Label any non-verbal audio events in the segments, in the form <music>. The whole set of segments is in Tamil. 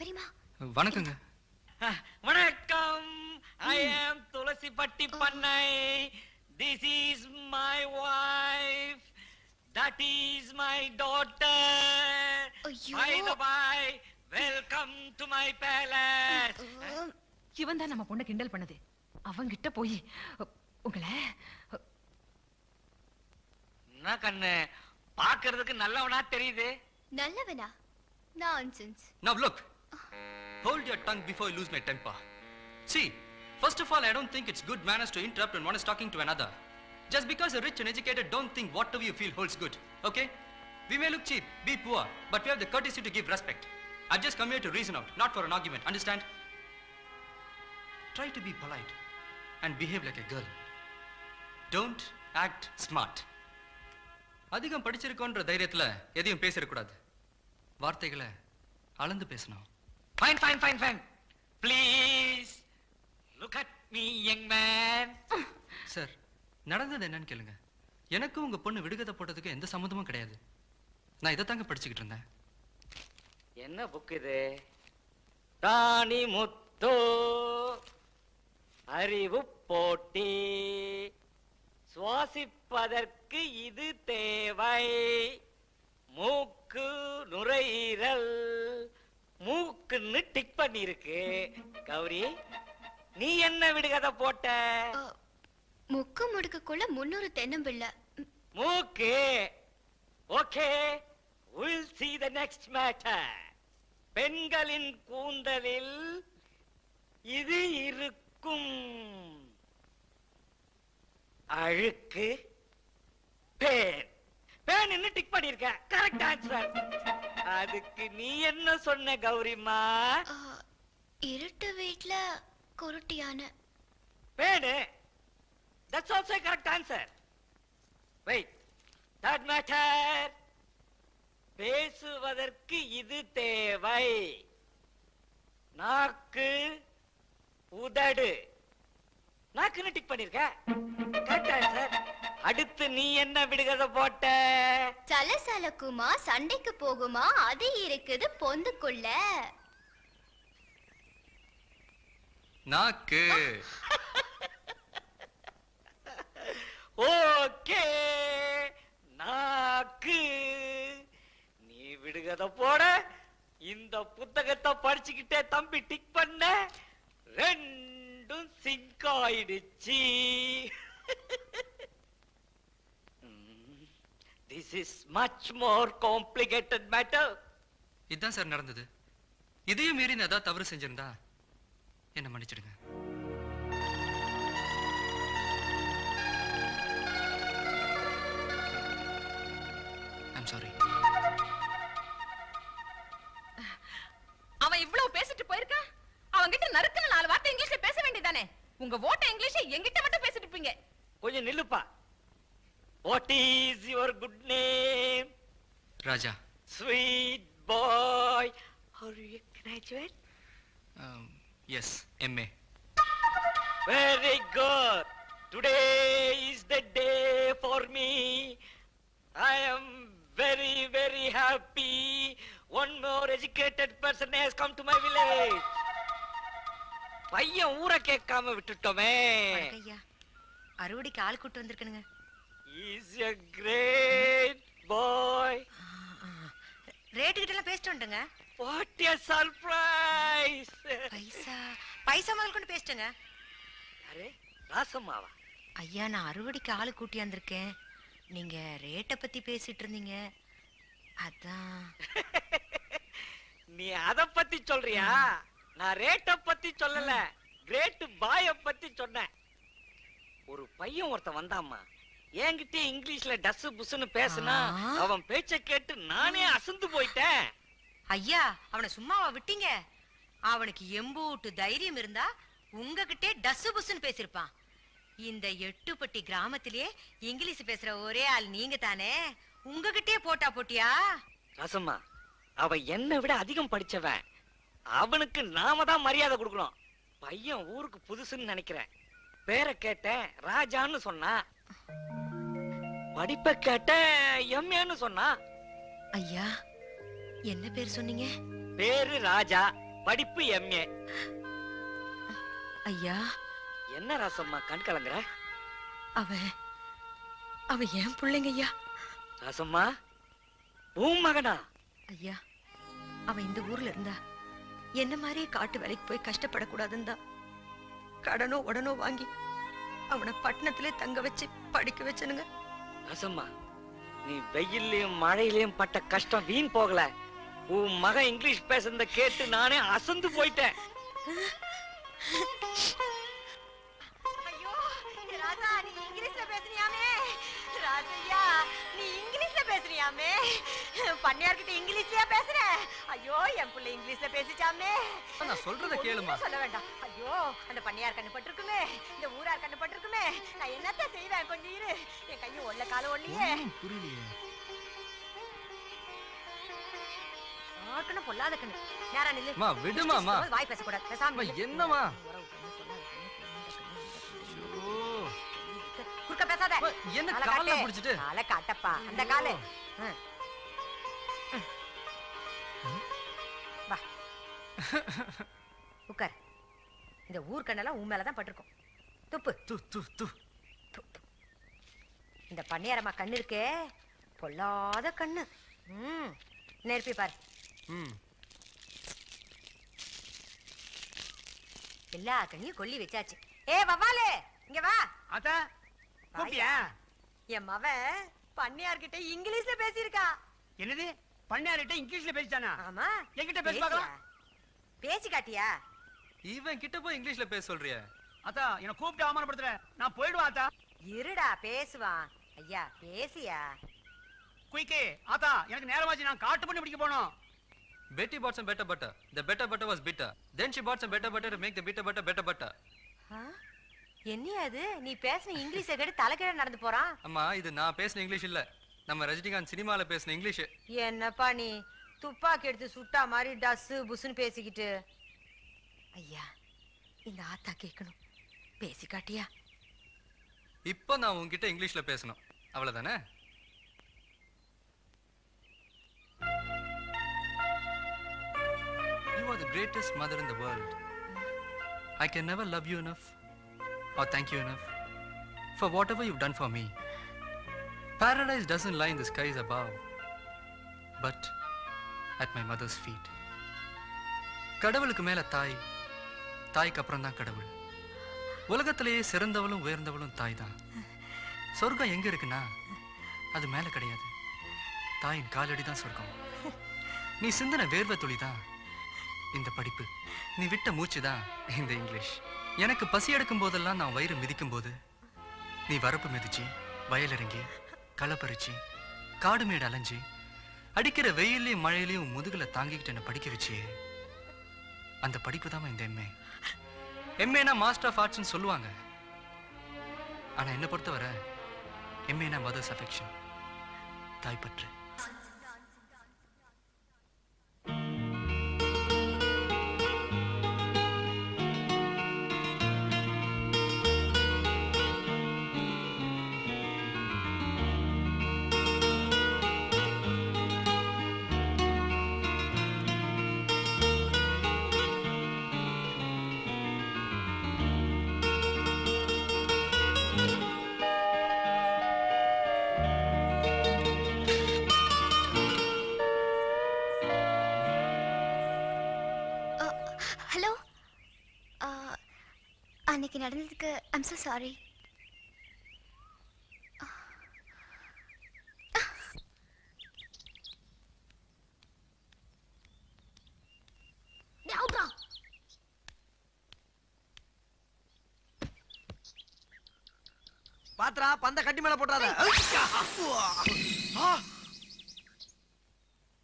பெரியமா வணக்கங்க. வணக்கம். ஐ ஆம் துளசி பட்டி பண்ணை. This is my wife that is my daughter. By the by welcome to my palace இவன் தான் நம்ம பொண்ணை கிண்டல் பண்ணது. அவங்கிட்ட போய் உங்களை என்ன கண்ணு? பாக்குறதுக்கு நல்லவனா தெரியுது? நல்லவனா? Nonsense Now look, hold your tongue before you lose my temper. See, first of all, I don't think it's good manners to interrupt when one is talking to another. Just because you're rich and educated, don't think whatever you feel holds good, okay? We may look cheap, be poor, but we have the courtesy to give respect. I've just come here to reason out, not for an argument, understand? Try to be polite and behave like a girl. Don't act smart. அதிகம் படிச்சிருக்கோன்ற தைரியத்தில் எதையும் பேசிடக்கூடாது வார்த்தைகளை அளந்து பேசணும் fine fine fine fine please look at me young man sir நடந்தது என்னன்னு கேளுங்க. எனக்கும் உங்க பொண்ணு விடுகதை போட்டதுக்கு எந்த சம்மந்தமும் கிடையாது. நான் இதை தாங்க படிச்சுக்கிட்டு இருந்தேன். என்ன புக் இது? ராணி முத்து அறிவு போட்டி. சுவாசிப்பதற்கு இது தேவை. மூக்கு நுரையீரல். மூக்குன்னு டிக் பண்ணிருக்கு கௌரி நீ என்ன விடுகதை போட்ட? முக்கு முடுக்குக்குள்ள முன்னூறு தென்னம்பிள்ளை. மூக்கு. Okay will see the next matter. பெண்களின் கூந்தலில் இது இருக்கும். அழுக்கு பேன். பேன் டிக் பண்ணிருக்க கரெக்ட் ஆன்சர் அதுக்கு நீ என்ன சொன்ன கௌரிமா இருட்டு வீட்ல குருட்டியான. Fan that's also correct answer wait that matter பேசுவதற்கு இது தேவை. நாக்கு உதடு. நாக்குன்னு டிக் பண்ணிருக்க. கரெக்ட் ஆன்சர் அடுத்து நீ என்ன விடுகதை போட்ட? சலசலக்குமா சண்டைக்கு போகுமா? அது இருக்குது பொந்துக்குள்ள. நாக்கு. <laughs> ஓகே நாக்கு. நீ விடுகதை போட இந்த புத்தகத்தை படிச்சுக்கிட்டே தம்பி டிக் பண்ண ரெண்டும் சிங்க் ஆயிடுச்சு. This is much more complicated matter இதுதான் சார் நடந்தது. இதையும் மீறி நான் ஏதாவது தவறு செஞ்சிருந்தா என்ன மன்னிச்சிடுங்க. சாரி அவன் இவ்வளவு பேசிட்டு போயிருக்கான் அவன் கிட்ட நறுக்குன்னு நாலு வார்த்தை இங்கிலீஷ்ல பேச வேண்டியதானே உங்க ஓட்ட இங்கிலீஷ் எங்கிட்ட மட்டும் பேசிட்டு இருப்பீங்க. கொஞ்சம் நில்லுப்பா. What is your good name Raja sweet boy are you graduate yes MA Very good. Today is the day for me. I am very, very happy. One more educated person has come to my village. பையன் ஊரை கேட்காம விட்டுட்டோமே ஐயா அறுவடைக்கு ஆள் கூட்டு வந்திருக்கணுங்க is a great boy. Rate கிட்ட எல்லாம் பேசிட்டு வந்துட்டுங்க what a surprise. பைசா பைசா முதல் கொண்டு பேசிட்டுங்க. அரே ராசம்மாவா? ஐயா நான் அறுவடைக்கு ஆளு கூட்டி வந்திருக்கேன். நீங்க ரேட்டை பத்தி பேசிட்டு இருந்தீங்க. அதான். நீ அத பத்தி சொல்றியா? நான் ரேட்ட பத்தி சொல்லல. கிரேட் பாய பத்தி சொன்னேன். ஒரு பையன் ஒருத்தன் வந்தாம்மா என்கிட்ட இங்கிலீஷ்ல டஸ் புஸ்ன்னு பேசுனா. அவன் பேச்ச கேட்டு நானே அசந்து போயிட்டேன். ஐயா அவனை சும்மாவா விட்டீங்க? அவனுக்கு எம்பூட்டு தைரியம் இருந்தா உங்ககிட்டே டஸ்ஸு புஸ்ன்னு பேசியிருப்பான். இந்த எட்டுப்பட்டி கிராமத்திலேயே இங்கிலீஷ் பேசுற ஒரே ஆள் நீங்க தானே உங்ககிட்டே போட்டா போட்டியா? ரசம்மா அவன் என்னை விட அதிகம் படிச்சவன். அவனுக்கு நாம தான் மரியாதை கொடுக்கணும். பையன் ஊருக்கு புதுசுன்னு நினைக்கிறேன். பேரை கேட்டேன் ராஜான்னு சொன்னா படிப்பை கேட்டேன் எம்ஏன்னு சொன்னா. ஐயா என்ன பேர் சொன்னீங்க? பேரு ராஜா படிப்பு எம்ஏ. ஐயா. என்ன ராசம்மா கண் கலங்குற? அவன் அவன் ஏன் பிள்ளைங்க ஐயா. ராசம்மா? உன் மகனா? ஐயா அவன் இந்த ஊர்ல இருந்தா என்ன மாதிரியே காட்டு வேலைக்கு போய் கஷ்டப்படக்கூடாதுன்னு தான். கடனோ உடனோ வாங்கி அவனை பட்டணத்திலே தங்க வச்சு படிக்க வச்சனுங்க. ராசம்மா நீ வெயில்லையும் மழையிலையும் பட்ட கஷ்டம் வீண் போகல. உன் மகன் இங்கிலீஷ் பேசுறத கேட்டு நானே அசந்து போயிட்டேன். ராஜையா நீ இங்கிலீஷ்ல பேசுறியாமே பண்ணையார்கிட்ட இங்கிலீஷ்லயா பேசுற? ஐயோ என் புள்ள இங்கிலீஷ்ல பேசிச்சாமே. நான் சொல்றத கேளுமா. சொல்ல வேண்டாம். ஐயோ அந்த பண்ணையார் கண்ணு பட்டிருக்குமே. இந்த ஊரார் கண்ணு பட்டிருக்குமே. நான் என்னத்த செய்வேன்? கொஞ்சம் இரு. என் கையை ஒல்ல கால ஒல்லியே புரியலையே. ஆக்கணும் பொல்லாத கண்ணு. நேரா நில்லு. பேசும்போது வாய் பேசக்கூடாது. பேசாம பொல்லாத கண்ணு, ஐயோ. குறுக்க பேசாத. என்ன காலை. பிடிச்சிட்டு? காலை காட்டப்பா. அந்த காலு. உட்கார். இந்த ஊர் கண்ணெல்லாம் உன் மேலதான் பட்டிருக்கும். துப்பு. து து து. இந்த பண்ணையாரம்மா கண்ணு இருக்கே. பொல்லாத கண்ணு. ம். நெருப்பி பாரு. ம். எல்லா கண்ணையும் கொல்லி வச்சாச்சு. ஏ வவ்வாலு இங்க வா. அத்தா கூப்பிட்டியா? என் மவன் பண்ணையார்கிட்ட இங்கிலீஷ்ல பேசியிருக்கா. என்னது? பண்ணையார்கிட்ட இங்கிலீஷ்ல பேசிட்டானா? ஆமா. என்கிட்ட பேசி? பார்க்கலாம். பேசி காட்டியா? இவன் கிட்ட போய் இங்கிலீஷ்ல பேச சொல்றியா. அத்தா என்ன கூப்பிட்டு அவமானப்படுத்துற. நான் போயிடுவேன் அத்தா. இருடா பேசுவான். ஐயா பேசியா? குயிக்கு ஆத்தா எனக்கு நேரமாச்சு. நான் காட்டு பண்ணி பிடிக்க போனோம் Betty bought some better butter. The better butter was bitter. Then she bought some better butter to make the bitter butter better butter. ஆ? என்னையா அது நீ பேசின இங்கிலீஷை கேட்டு தலைக்கீழ நடந்து போறான்? அம்மா இது நான் பேசின இங்கிலீஷ் இல்ல. நம்ம ரஜினிகாந்த் சினிமால பேசின இங்கிலீஷ். என்னப்பா நீ? துப்பாக்கி எடுத்து சுட்டா மாதிரி டஸ்ஸு புஸ்ஸுன்னு பேசிக்கிட்டு ஐயா இந்த ஆத்தா கேட்கணும் பேசி காட்டியா இப்போ நான் உன்கிட்ட இங்கிலீஷ்ல பேசணும் அவ்வளவுதானே You are the greatest mother in the world. I can never love you enough or thank you enough for whatever you've done for me. Paradise doesn't lie in the skies above, but at my mother's feet கடவுளுக்கு மேல தாய் தாய்க்கு அப்புறம் தான் கடவுள். உலகத்திலேயே சிறந்தவளும் உயர்ந்தவளும் தாய் தான் சொர்க்கம் எங்க இருக்குன்னா அது மேல கிடையாது. தாயின் காலடி தான் சொர்க்கம். நீ சிந்தன வேர்வை துளி தான் இந்த படிப்பு. நீ விட்ட மூச்சு தான் இந்த இங்கிலீஷ். எனக்கு பசி எடுக்கும் போதெல்லாம் நான் வயிறு மிதிக்கும் போது நீ வரப்பு மிதிச்சு வயலிறங்கி களை பறிச்சு காடு மேடு அலைஞ்சு அடிக்கிற வெயிலையும் மழையிலையும் முதுகில் முதுகுல தாங்கிக்கிட்டு என்ன படிக்க வச்சு. அந்த படிப்பு தான் இந்த எம்ஏ எம்ஏனா மாஸ்டர் ஆஃப் ஆர்ட்ஸ்னு சொல்லுவாங்க. ஆனா என்னை பொறுத்தவரை எம்ஏனா மதர்ஸ் அஃபெக்ஷன் தாய்ப்பற்று. அன்னைக்கு நடந்ததுக்கு ஐம் so சாரி பாத்ரா பந்த கட்டி மேல போட்டுறாத. ஆ!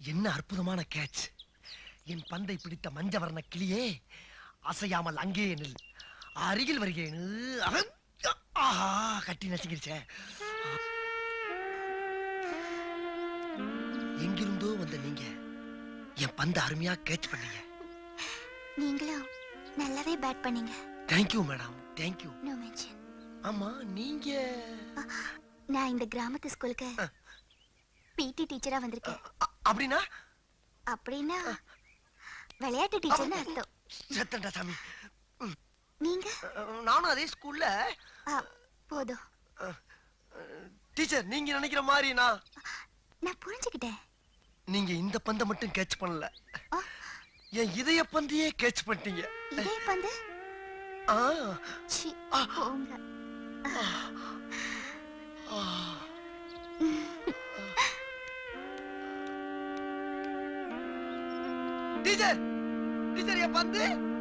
என்ன அற்புதமான கேட்ச் என் பந்தை பிடித்த மஞ்சவர்ண கிளியே அசையாமல் அங்கே நில். அருகில் வருகிறேன்! ஆஹா கட்டி நசுங்கிருச்சே. எங்கிருந்தோ வந்த நீங்க என் பந்த அருமையா கேட்ச் பண்ணீங்க. நீங்களும் நல்லாவே பேட் பண்ணீங்க. Thank you madam thank you no mention ஆமா நீங்க? நான் இந்த கிராமத்து ஸ்கூலுக்கு பிடி டீச்சரா வந்திருக்கேன். அ- அப்படின்னா? அப்படின்னா விளையாட்டு டீச்சர்னு அர்த்தம். செத்தண்டா சாமி. நீங்க? நானும் அதே ஸ்கூல்ல போதும். டீச்சர் நீங்க நினைக்கிற மாதிரி நான் நான் புரிஞ்சுக்கிட்டேன். நீங்க இந்த பந்தை மட்டும் கேட்ச் பண்ணல. என் இதய பந்தையே கேட்ச் பண்ணிட்டீங்க. இதே பந்து? ஆ. சி ஆ. போங்க. ஆ. டீச்சர் டீச்சர் என் பந்து?